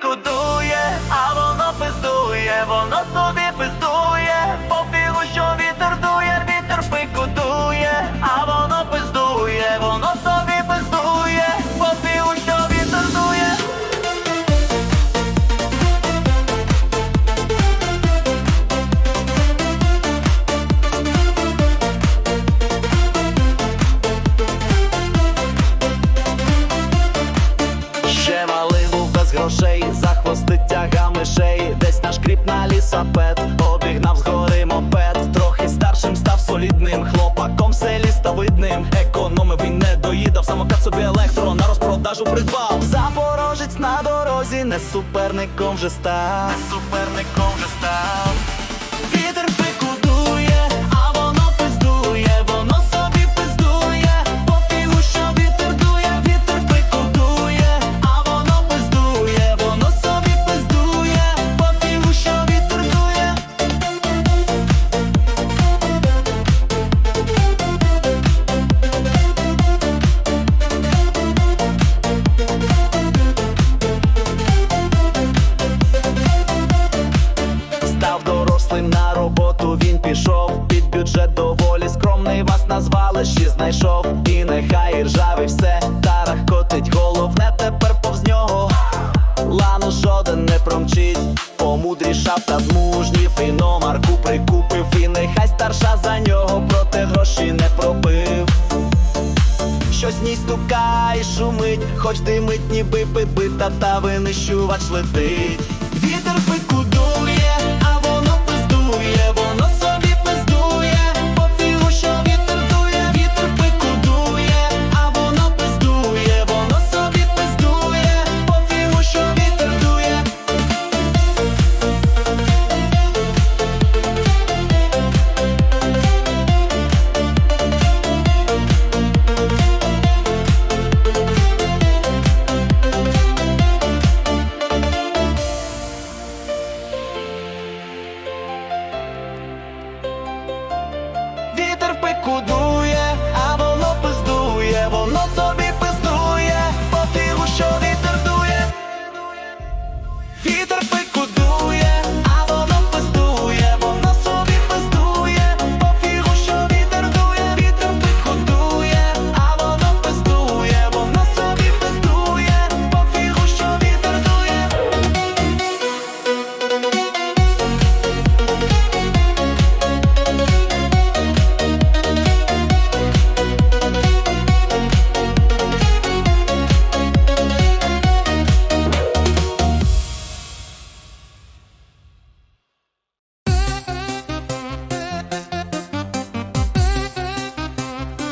codoy. Велосапед, обігнав згори мопед, трохи старшим став солідним хлопаком, селі став. Економив він не доїдав, самокат собі електро на розпродажу придбав. Запорожець на дорозі, не суперником вже став. Не суперником вже став. І ржавий все тарах котить, головне тепер повз нього. Лану жоден не промчить, помудрішав та змужнів і номарку прикупив. І нехай старша за нього, проте гроші не пробив. Щось ній стукає, шумить, хоч димить, ніби бита та винищувач летить. куди.